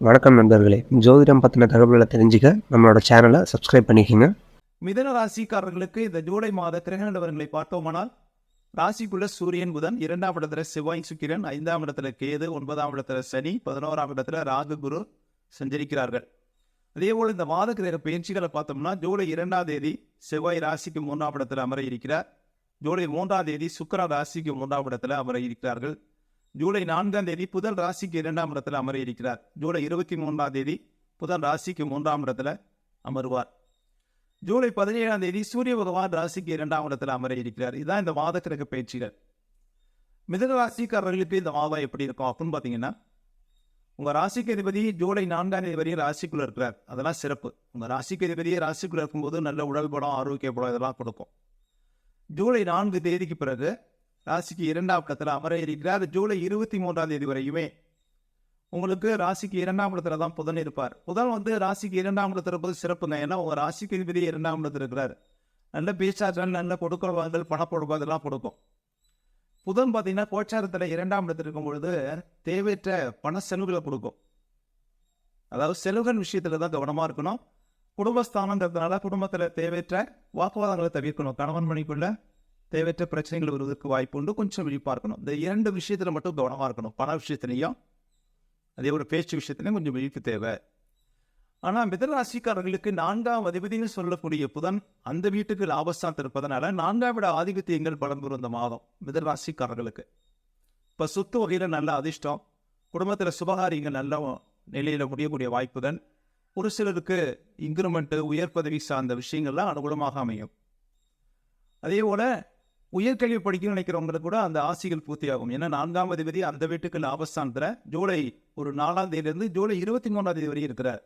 வணக்கம் நண்பர்களே. ஜோதிடம் பற்றின தகவல்களை தெரிஞ்சுக்க நம்மளோட சேனலை சப்ஸ்கிரைப் பண்ணிக்கோங்க. மிதன ராசிக்காரர்களுக்கு இந்த ஜூலை மாத கிரக நிலவரங்களை பார்த்தோமானால் ராசிக்குள்ள சூரியன் புதன் இரண்டாம் இடத்துல செவ்வாய் சுக்கிரன் ஐந்தாம் இடத்துல கேது ஒன்பதாம் இடத்துல சனி பதினோராம் இடத்துல ராகு குரு சஞ்சரிக்கிறார்கள். அதே போல் இந்த மாத கிரக பயிற்சிகளை பார்த்தோம்னா ஜூலை இரண்டாம் தேதி செவ்வாய் ராசிக்கு மூன்றாம் இடத்துல அமர இருக்கிறார். ஜூலை மூன்றாம் தேதி சுக்கர ராசிக்கு மூன்றாம் இடத்துல அமர இருக்கிறார்கள். ஜூலை நான்காம் தேதி புதன் ராசிக்கு இரண்டாம் இடத்துல அமர இருக்கிறார் ஜூலை இருபத்தி மூன்றாம் தேதி புதன் ராசிக்கு மூன்றாம் இடத்துல அமருவார். ஜூலை பதினேழாம் தேதி சூரிய பகவான் ராசிக்கு இரண்டாம் இடத்துல அமர இருக்கிறார் இதுதான் இந்த மாத கிரக பயிற்சிகள். மிதன ராசிக்காரர்களுக்கு இந்த மாதம் எப்படி இருக்கும் அப்படின்னு பார்த்தீங்கன்னா உங்க ராசிக்கு அதிபதி ஜூலை நான்காம் தேதி வரையும் ராசிக்குள்ள இருக்கிறார். அதெல்லாம் சிறப்பு. உங்க ராசிக்கு அதிபதியே ராசிக்குள்ள இருக்கும்போது நல்ல உடல் படம் ஆரோக்கிய படம் இதெல்லாம் கொடுக்கும். ஜூலை நான்கு தேதிக்கு பிறகு ராசிக்கு இரண்டாம் இடத்துல அமர இருக்கிறார் ஜூலை இருபத்தி மூன்றாம் தேதி வரையுமே உங்களுக்கு ராசிக்கு இரண்டாம் இடத்துல தான் புதன் இருப்பார். புதன் வந்து ராசிக்கு இரண்டாம் இடத்துல இருப்பது சிறப்புங்க. ஏன்னா உங்கள் ராசிக்கு அதிபதி இரண்டாம் இடத்துல இருக்கிறார். நல்ல பேச்சாற்றல் நல்ல கொடுக்கல் பணப்பொழுப்பு அதெல்லாம் கொடுக்கும். புதன் பார்த்தீங்கன்னா கோச்சாரத்தில் இரண்டாம் இடத்துல இருக்கும் பொழுது தேவையற்ற பண செலவுகளை கொடுக்கும். அதாவது செலவுகள் விஷயத்தில் தான் கவனமாக இருக்கணும். குடும்பஸ்தானங்கிறதுனால குடும்பத்தில் தேவையற்ற வாக்குவாதங்களை தவிர்க்கணும். கணவன் மணிக்குள்ள தேவையற்ற பிரச்சனைகள் வருவதற்கு வாய்ப்பு உண்டு. கொஞ்சம் விழிப்பாக இருக்கணும் இந்த இரண்டு விஷயத்தில் மட்டும் கவனமாக இருக்கணும். பண விஷயத்திலையும் அதே ஒரு பேச்சு விஷயத்திலையும் கொஞ்சம் விழிப்பு தேவை. ஆனால் மிதராசிக்காரர்களுக்கு நான்காம் அதிபதினு சொல்லக்கூடிய புதன் அந்த வீட்டுக்கு லாபஸ்தான் இருப்பதனால நான்காம் விட ஆதிபத்தியங்கள் பலம் பெறும் இந்த மாதம் மிதராசிக்காரர்களுக்கு இப்போ சொத்து வகையில் நல்ல அதிர்ஷ்டம். குடும்பத்தில் சுபகாரியங்கள் நல்ல நிலையில் முடியக்கூடிய வாய்ப்புகள் ஒரு சிலருக்கு இன்க்ரிமெண்ட்டு உயர் பதவி சார்ந்த விஷயங்கள்லாம் அனுகூலமாக அமையும். அதே போல் உயர்கல்வி படிக்கணும்னு நினைக்கிறவங்களுக்கு கூட அந்த ஆசைகள் பூர்த்தியாகும். ஏன்னா நான்காம் அதிபதி அந்த வீட்டுக்கு லாபஸ்தானத்தில் ஜூலை ஒரு நாலாம் தேதியிலிருந்து ஜூலை இருபத்தி மூணாம் தேதி வரை இருக்கிறார்.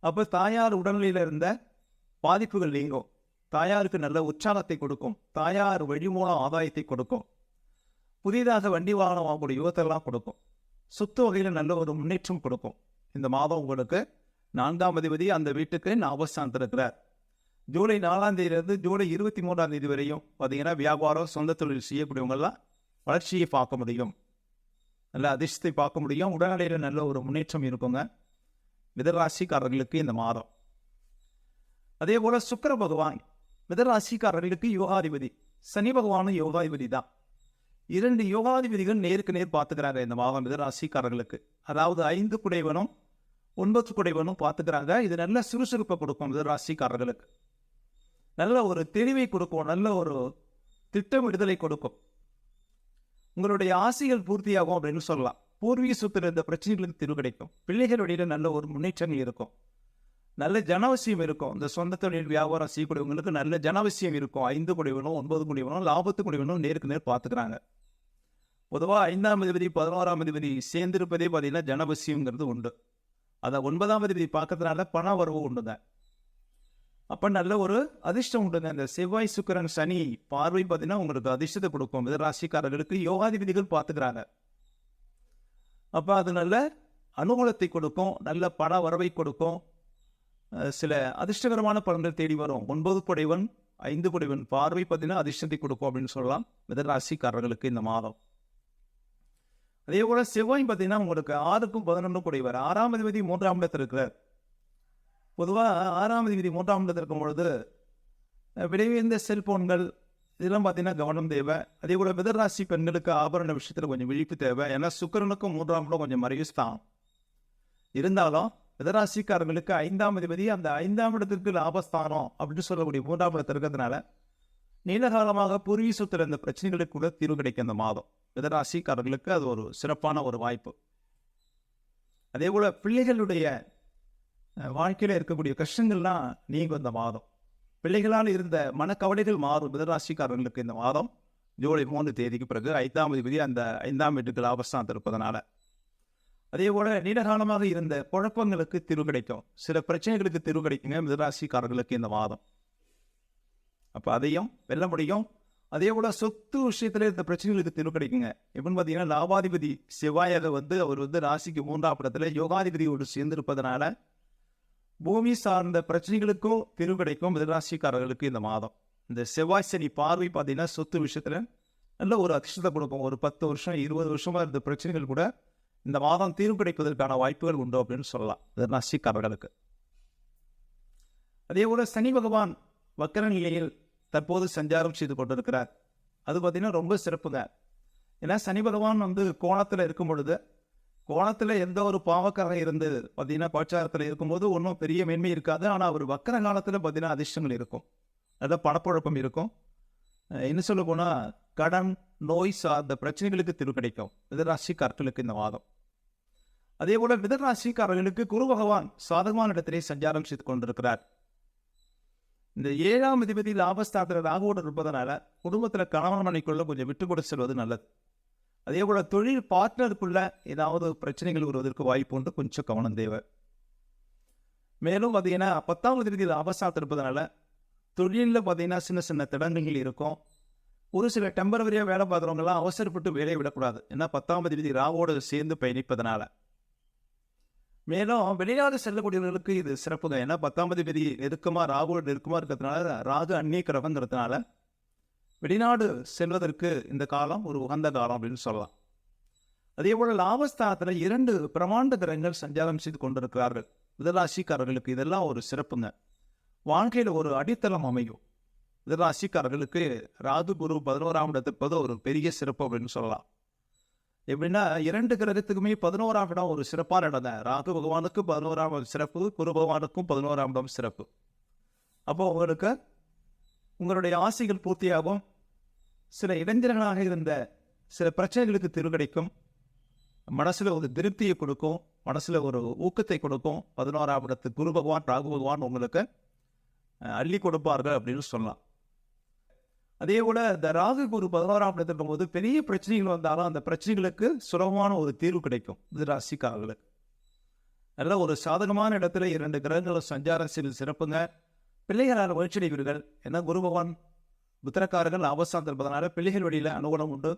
அப்போ தாயார் உடல்நிலையில் இருந்த பாதிப்புகள் நீங்கும். தாயாருக்கு நல்ல உற்சாகத்தை கொடுக்கும். தாயார் வழி மூலம் ஆதாயத்தை கொடுக்கும். புதிதாக வண்டி வாகனம் வாங்கக்கூடிய யுவத்தெல்லாம் கொடுக்கும். சொத்து வகையில் நல்ல ஒரு முன்னேற்றம் கொடுக்கும். இந்த மாதம் உங்களுக்கு நான்காம் அதிபதி அந்த வீட்டுக்கு லாபஸ்தானத்தில் இருக்கிறார். ஜூலை நாலாம் தேதியிலிருந்து ஜூலை இருபத்தி மூன்றாம் தேதி வரையும் பார்த்தீங்கன்னா வியாபாரம் சொந்த தொழில் செய்யக்கூடியவங்கெல்லாம் வளர்ச்சியை பார்க்க முடியும். நல்ல அதிர்ஷ்டத்தை பார்க்க முடியும். உடல்நிலையில் நல்ல ஒரு முன்னேற்றம் இருக்குங்க. மிதராசிக்காரர்களுக்கு இந்த மாதம். அதே போல சுக்கர பகவான் மிதராசிக்காரர்களுக்கு யோகாதிபதி. சனி பகவானும் யோகாதிபதி தான். இரண்டு யோகாதிபதிகள் நேருக்கு நேர் பார்த்துக்கிறாங்க இந்த மாதம் மிதராசிக்காரர்களுக்கு. அதாவது ஐந்து குடைவனும் ஒன்பது குடைவனும் பார்த்துக்கிறாங்க. இது நல்ல சுறுசுறுப்பை கொடுக்கும் மிதராசிக்காரர்களுக்கு. நல்ல ஒரு தெளிவை கொடுக்கும் நல்ல ஒரு திட்டமிடுதலை கொடுக்கும். உங்களுடைய ஆசைகள் பூர்த்தியாகும் அப்படின்னு சொல்லலாம். பூர்வீக சொத்துல இருந்த பிரச்சனைகளுக்கு தீர்வு கிடைக்கும். பிள்ளைகளுடைய நல்ல ஒரு முன்னேற்றங்கள் இருக்கும். நல்ல ஜனவசியம் இருக்கும். இந்த சொந்த தொழில் வியாபாரம் செய்யக்கூடியவங்களுக்கு நல்ல ஜனவசியம் இருக்கும். ஐந்து குடிவனும் ஒன்பது குடிவனும் லாபத்து குடிவனும் நேருக்கு நேர் பார்த்துக்கிறாங்க. பொதுவாக ஐந்தாம் அதிபதி பதினோராம் அதிபதி சேர்ந்திருப்பதே பார்த்தீங்கன்னா ஜனவசியங்கிறது உண்டு. அதை ஒன்பதாம் அதிபதி பார்க்கறதுனால பண வரவு உண்டுங்க. அப்போ நல்ல ஒரு அதிர்ஷ்டம் உண்டுங்க. இந்த செவ்வாய் சுக்கிரன் சனி பார்வை பார்த்தீங்கன்னா உங்களுக்கு அதிர்ஷ்டத்தை கொடுக்கும். மித ராசிக்காரர்களுக்கு யோகாதிபதிகள் பார்த்துக்கிறாங்க. அப்போ அது நல்ல அனுகூலத்தை கொடுக்கும். நல்ல பண வரவை கொடுக்கும். சில அதிர்ஷ்டகரமான பலன்கள் தேடி வரும். ஒன்பது குடைவன் ஐந்து குடைவன் பார்வை பார்த்தீங்கன்னா அதிர்ஷ்டத்தை கொடுக்கும் அப்படின்னு சொல்லலாம். மிதராசிக்காரர்களுக்கு இந்த மாதம். அதே போல செவ்வாய் பார்த்தீங்கன்னா உங்களுக்கு ஆறுக்கும் பதினொன்றும் குடைவர் ஆறாம் அதிபதி மூன்றாம் இடத்தில் இருக்கிறார். பொதுவாக ஆறாம் அதிபதி மூன்றாம் இடத்தில் இருக்கும் பொழுது விரைவிந்த செல்போன்கள் இதெல்லாம் பார்த்தீங்கன்னா கவனம் தேவை. அதே போல மிதராசி பெண்களுக்கு ஆபரண விஷயத்தில் கொஞ்சம் விழிப்பு தேவை. ஏன்னா சுக்கரனுக்கும் மூன்றாம் இடம் கொஞ்சம் மறைவுஸ் தான் இருந்தாலும் மிதராசிக்காரர்களுக்கு ஐந்தாம் அதிபதி அந்த ஐந்தாம் இடத்திற்கு லாபஸ்தானம் அப்படின்னு சொல்லக்கூடிய மூன்றாம் இடத்துல இருக்கிறதுனால நீண்ட காலமாக பூர்வீக இந்த இருந்த பிரச்சனைகளுக்கு கூட தீர்வு கிடைக்கும் இந்த மாதம். மிதராசிக்காரர்களுக்கு அது ஒரு சிறப்பான ஒரு வாய்ப்பு. அதே போல் பிள்ளைகளுடைய வாழ்க்கையில் இருக்கக்கூடிய கஷ்டங்கள்லாம் நீங்கும் இந்த மாதம். பிள்ளைகளால் இருந்த மனக்கவலைகள் மாறும். மிதராசிக்காரர்களுக்கு இந்த மாதம் ஜூலை மூணு தேதிக்கு பிறகு ஐந்தாம் தேதி அந்த ஐந்தாம் வீட்டுக்கு லாபஸ்தான் இருப்பதனால. அதே போல நீண்டகாலமாக இருந்த குழப்பங்களுக்கு தீர்வு கிடைக்கும். சில பிரச்சனைகளுக்கு தீர்வு கிடைக்குங்க மிதராசிக்காரர்களுக்கு இந்த மாதம். அப்போ அதையும் வெல்ல முடியும் அதே போல சொத்து விஷயத்தில் இந்த பிரச்சனைகளுக்கு தீர்வு கிடைக்குங்க. எப்படின்னு பார்த்தீங்கன்னா லாபாதிபதி செவ்வாயாக வந்து அவர் வந்து ராசிக்கு மூன்றாம் இடத்துல யோகாதிபதியோடு சேர்ந்திருப்பதனால பூமி சார்ந்த பிரச்சனைகளுக்கும் தீர்வு கிடைக்கும் மிதராசிக்காரர்களுக்கு இந்த மாதம். இந்த செவ்வாய் சனி பார்வை பார்த்தீங்கன்னா சொத்து விஷயத்துல நல்ல ஒரு அதிர்ஷ்டத்தை கொடுக்கும். ஒரு பத்து வருஷம் இருபது வருஷமா இருந்த பிரச்சனைகள் கூட இந்த மாதம் தீர்வு கிடைப்பதற்கான வாய்ப்புகள் உண்டு அப்படின்னு சொல்லலாம் மிதராசிக்காரர்களுக்கு. அதே போல சனி பகவான் வக்கர நிலையில் தற்போது சஞ்சாரம் செய்து கொண்டிருக்கிறார். அது பார்த்திங்கன்னா ரொம்ப சிறப்புங்க. ஏன்னா சனி பகவான் வந்து கோணத்தில் இருக்கும் பொழுது கோணத்தில் எந்த ஒரு பாவக்காரன் இருந்து பார்த்தீங்கன்னா கோச்சாரத்தில் இருக்கும்போது ஒன்றும் பெரிய மேன்மை இருக்காது. ஆனால் அவர் வக்கர காலத்தில் பார்த்தீங்கன்னா அதிர்ஷ்டங்கள் இருக்கும். அதாவது பணப்புழக்கம் இருக்கும். என்ன சொல்ல போனால் கடன் நோய் சார்ந்த பிரச்சனைகளுக்கு தீர்வு கிடைக்கும். மிதராசிக்காரர்களுக்கு இந்த மாதம் அதே போல மிதராசிக்காரர்களுக்கு குரு பகவான் சாதகமான இடத்திலே சஞ்சாரம் செய்து கொண்டிருக்கிறார். இந்த ஏழாம் அதிபதி லாபஸ்தானத்தில் ராகுவோடு இருப்பதனால குடும்பத்தில் கணவன் மனைக்குள்ள கொஞ்சம் விட்டு கொடுத்து செல்வது நல்லது. அதே போல தொழில் பார்ட்னருக்குள்ள ஏதாவது பிரச்சனைகள் வருவதற்கு வாய்ப்பு உண்டு. கொஞ்சம் கவனம் தேவை. மேலும் பார்த்தீங்கன்னா பத்தாம் அதிபதி லாபஸ்தானத்தில் இருப்பதனால தொழிலில் பார்த்தீங்கன்னா சின்ன சின்ன திடங்கள் இருக்கும். ஒரு சில டெம்பரவரியாக வேலை பார்க்குறவங்கலாம் அவசரப்பட்டு வேலையை விடக்கூடாது. ஏன்னா பத்தாம் தேதி ராவோடு சேர்ந்து பயணிப்பதனால. மேலும் வெளிநாடு செல்லக்கூடியவர்களுக்கு இது சிறப்புங்க. ஏன்னா பத்தாம் தேதி நெருக்கமாக ராகுவோட நெருக்கமாக இருக்கிறதுனால ராகு அந்நிய கிரகங்கிறதுனால வெளிநாடு செல்வதற்கு இந்த காலம் ஒரு உகந்த காலம் அப்படின்னு சொல்லலாம். அதே போல் லாபஸ்தானத்தில் இரண்டு பிரமாண்ட கிரகங்கள் சஞ்சாரம் செய்து கொண்டிருக்கிறார்கள். மிதராசிக்காரர்களுக்கு இதெல்லாம் ஒரு சிறப்புங்க. வாழ்க்கையில் ஒரு அடித்தளம் அமையும். மிதராசிக்காரர்களுக்கு ராது குரு பதினோராம் இடத்திற்பது ஒரு பெரிய சிறப்பு அப்படின்னு சொல்லலாம். எப்படின்னா இரண்டு கிரகத்துக்குமே பதினோராம் இடம் ஒரு சிறப்பான இடம் தான். ராகு பகவானுக்கு பதினோராம் சிறப்பு குரு பகவானுக்கும் பதினோராம் இடம் சிறப்பு. அப்போ உங்களுக்கு உங்களுடைய ஆசைகள் பூர்த்தியாகும். சில இளைஞர்களாக இருந்த சில பிரச்சனைகளுக்கு தீர்வு கிடைக்கும். மனசில் ஒரு திருப்தியை கொடுக்கும். மனசில் ஒரு ஊக்கத்தை கொடுக்கும். பதினோராம் இடத்து குரு பகவான் ராகு பகவான் உங்களுக்கு அள்ளி கொடுப்பார்கள் அப்படின்னு சொல்லலாம். அதே போல் இந்த ராகு குரு பதினோராம் இடத்துல இருக்கும்போது பெரிய பிரச்சனைகள் வந்தாலும் அந்த பிரச்சனைகளுக்கு சுலபமான ஒரு தீர்வு கிடைக்கும். இது ராசிக்காரர்களுக்கு நல்ல ஒரு சாதகமான இடத்துல இரண்டு கிரகங்கள் சஞ்சாரம் செய்து சிறப்புங்க. பிள்ளைகளால் முயற்சியடைவீர்கள் ஏன்னா குரு பகவான் புத்திரக்காரர்கள் அவசாந்தம் இருப்பதனால பிள்ளைகள் வழியில் அனுகூலம் உண்டு.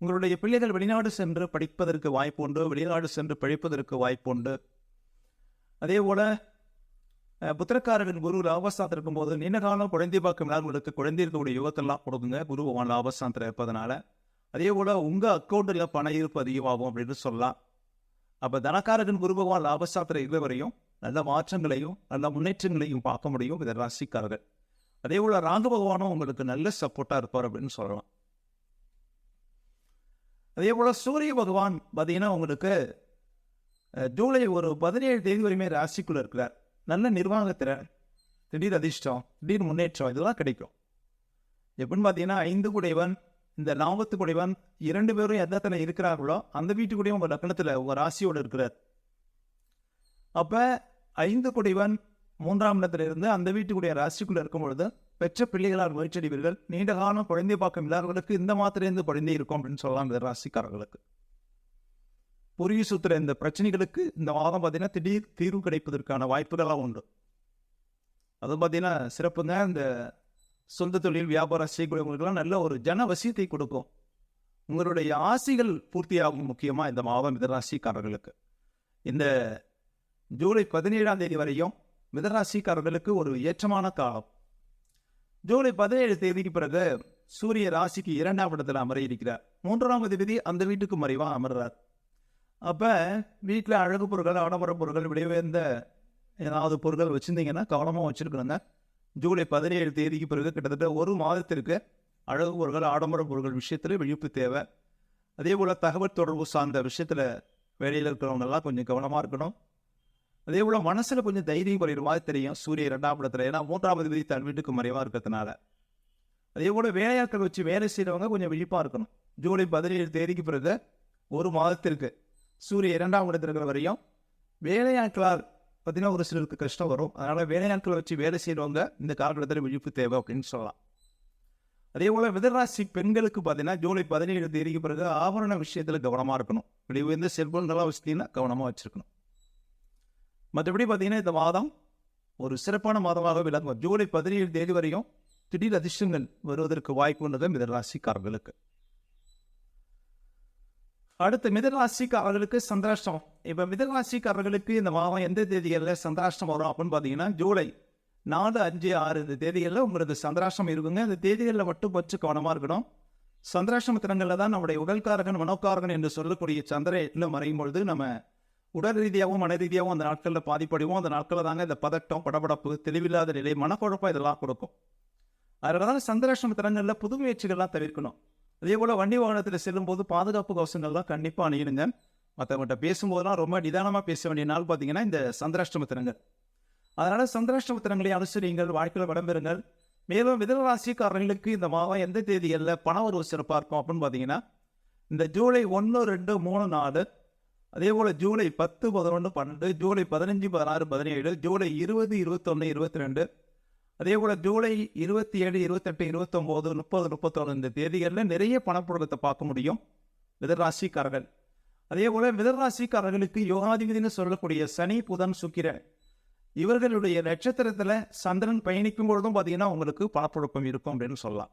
உங்களுடைய பிள்ளைகள் வெளிநாடு சென்று படிப்பதற்கு வாய்ப்பு உண்டு. வெளிநாடு சென்று படிப்பதற்கு வாய்ப்பு உண்டு. அதே போல புத்திரக்காரர்கள் குரு லாபஸ்தானத்தில் இருக்கும்போது நீண்ட காலம் குழந்தை பார்க்கும் உங்களுக்கு குழந்தை இருக்கக்கூடிய யுகத்தெல்லாம் கொடுக்குங்க. குரு பகவான் லாபஸ்தானத்தில் இருப்பதனால. அதே போல உங்க அக்கௌண்ட்டில் பண இருப்பு அதிகமாகும் அப்படின்னு சொல்லலாம். அப்ப தனக்காரர்கள் குரு பகவான் லாபஸ்தானத்தில் இருந்த வரையும் நல்ல மாற்றங்களையும் நல்ல முன்னேற்றங்களையும் பார்க்க முடியும் இதை ராசிக்காரர்கள். அதே போல ராகு பகவானும் உங்களுக்கு நல்ல சப்போர்ட்டா இருப்பார் அப்படின்னு சொல்லலாம். அதே போல சூரிய பகவான் பார்த்தீங்கன்னா உங்களுக்கு ஜூலை ஒரு பதினேழு தேதி வரையுமே ராசிக்குள்ள இருக்கிறார். நல்ல நிர்வாகத்திறன் திடீர் அதிர்ஷ்டம் திடீர் முன்னேற்றம் இதெல்லாம் கிடைக்கும். எப்படின்னு பார்த்தீங்கன்னா ஐந்து குடைவன் இந்த நாமத்து குடைவன் இரண்டு பேரும் எந்த இருக்கிறார்களோ அந்த வீட்டுக்குடையும் உங்கள் லக்னத்துல உங்கள் ராசியோட இருக்கிறார். அப்ப ஐந்து குடிவன் மூன்றாம் இடத்திலிருந்து அந்த வீட்டுக்குடைய ராசிக்குள்ள இருக்கும் பொழுது பெற்ற பிள்ளைகளால் முயற்சியடைவீர்கள். நீண்ட காலம் குழந்தை பார்க்கும் இல்லாதவர்களுக்கு இந்த மாத்திரையிலிருந்து குழந்தை இருக்கும் அப்படின்னு சொல்லலாம் இந்த ராசிக்காரர்களுக்கு. புரிய சுத்துற இந்த பிரச்சனைகளுக்கு இந்த மாதம் பார்த்தீங்கன்னா திடீர் தீர்வு கிடைப்பதற்கான வாய்ப்புகளாக உண்டு. அது பார்த்தீங்கன்னா சிறப்புங்க இந்த சொந்த தொழில் வியாபாரம் செய்யக்கூடியவங்களுக்கெல்லாம் நல்ல ஒரு ஜன வசியத்தை கொடுக்கும். உங்களுடைய ஆசைகள் பூர்த்தியாகும் முக்கியமாக இந்த மாதம் மிதராசிக்காரர்களுக்கு இந்த ஜூலை பதினேழாம் தேதி வரையும் மிதராசிக்காரர்களுக்கு ஒரு ஏற்றமான காலம். ஜூலை பதினேழு தேதிக்கு பிறகு சூரிய ராசிக்கு இரண்டாம் இடத்துல அமர இருக்கிறார் மூன்றாம் அதிபதி அந்த வீட்டுக்கு மறைவா அமர்றார். அப்போ வீட்டில் அழகு பொருட்கள் ஆடம்பர பொருட்கள் விளைவேந்த ஏதாவது பொருட்கள் வச்சிருந்தீங்கன்னா கவனமாக வச்சுருக்கணுங்க. ஜூலை பதினேழு தேதிக்கு பிறகு கிட்டத்தட்ட ஒரு மாதத்திற்கு அழகு பொருட்கள் ஆடம்பர பொருட்கள் விஷயத்தில் விழிப்பு தேவை. அதே போல் தகவல் தொடர்பு சார்ந்த விஷயத்தில் வேலையில் இருக்கிறவங்க எல்லாம் கொஞ்சம் கவனமாக இருக்கணும். அதே போல மனசுல கொஞ்சம் தைரியம் குறையிற மாதிரி தெரியும் சூரிய இரண்டாம் இடத்துல. ஏன்னா மூன்றாம் அதிபதி தன் வீட்டுக்கு மறைவா இருக்கிறதுனால. அதே போல வேலையாட்கள் வச்சு வேலை செய்யறவங்க கொஞ்சம் விழிப்பா இருக்கணும். ஜூலை பதினேழு தேதிக்கு பிறகு ஒரு மாதத்திற்கு சூரிய இரண்டாம் இடத்துல இருக்கிற வரையும் வேலையாட்களால் பார்த்தீங்கன்னா ஒரு சிலருக்கு கஷ்டம் வரும். அதனால வேலையாட்களை வச்சு வேலை செய்யறவங்க இந்த காலகட்டத்தில் விழிப்பு தேவை அப்படின்னு சொல்லலாம். அதே போல மிதராசி பெண்களுக்கு பார்த்தீங்கன்னா ஜூலை பதினேழு தேதிக்கு பிறகு ஆபரண விஷயத்துல கவனமா இருக்கணும். இப்படி செல்போன் செல்போன்கள்லாம் வச்சுட்டீங்கன்னா கவனமா வச்சிருக்கணும். மற்றபடி பார்த்தீங்கன்னா இந்த மாதம் ஒரு சிறப்பான மாதமாக விளங்கும். ஜூலை பதினேழு தேதி வரையும் திடீர் அதிர்ஷ்டங்கள் வருவதற்கு வாய்ப்பு உள்ளது மிதராசிக்காரர்களுக்கு அடுத்து மிதராசிக்காரர்களுக்கு சந்திராஷ்டம் இப்போ மிதராசிக்காரர்களுக்கு இந்த மாதம் எந்த தேதிகளில் சந்திராஷ்டம் வரும் அப்படின்னு பார்த்தீங்கன்னா ஜூலை நாலு அஞ்சு ஆறு இந்த தேதிகளில் உங்களுக்கு சந்திராஷ்டம் இருக்குங்க. இந்த தேதிகளில் மட்டும் கொஞ்சம் கவனமாக இருக்கணும். சந்திராஷ்டம தினங்களில் தான் நம்முடைய உடல்காரகன் மனோக்காரகன் என்று சொல்லக்கூடிய சந்திர எட்டில் மறையும் பொழுது நம்ம உடல் ரீதியாகவும் மன ரீதியாகவும் அந்த நாட்களில் பாதிப்படைவோம். அந்த நாட்களில் தாங்க இந்த பதட்டம் படபடப்பு தெளிவில்லாத நிலை மனக்குழப்பம் இதெல்லாம் கொடுக்கும். அதனால தான் சந்திராஷ்டம தினங்களில் புது முயற்சிகள்லாம் தவிர்க்கணும். அதே போல் வண்டி வாகனத்தில் செல்லும்போது பாதுகாப்பு கவசங்கள்லாம் கண்டிப்பாக அணியிடுங்க மற்றவங்கள்ட்ட பேசும்போதெல்லாம் ரொம்ப நிதானமாக பேச வேண்டிய நாள் பார்த்தீங்கன்னா இந்த சந்திராஷ்டம தினங்கள். அதனால் சந்திராஷ்டம தினங்களை அனுசரியுங்கள் வாழ்க்கையில் வடம்பெறுங்கள் மேலும் மிதனராசிக்காரர்களுக்கு இந்த மாதம் எந்த தேதிகளில் பண வரவு சிறப்பாக இருக்கும் அப்படின்னு பார்த்தீங்கன்னா இந்த ஜூலை ஒன்று ரெண்டு மூணு நாலு அதே போல் ஜூலை பத்து பதினொன்று பன்னெண்டு ஜூலை பதினஞ்சு பதினாறு பதினேழு ஜூலை இருபது இருபத்தொன்று இருபத்தி ரெண்டு அதே போல் ஜூலை இருபத்தி ஏழு இருபத்தெட்டு இருபத்தொம்போது முப்பது முப்பத்தொன்று இந்த தேதிகளில் நிறைய பணப்புழக்கத்தை பார்க்க முடியும். மிதராசிக்காரர்கள். அதே போல் மிதராசிக்காரர்களுக்கு யோகாதிபதினு சொல்லக்கூடிய சனி புதன் சுக்கிரன் இவர்களுடைய நட்சத்திரத்தில் சந்திரன் பயணிக்கும் பொழுதும் பார்த்தீங்கன்னா உங்களுக்கு பணப்புழக்கம் இருக்கும் அப்படின்னு சொல்லலாம்.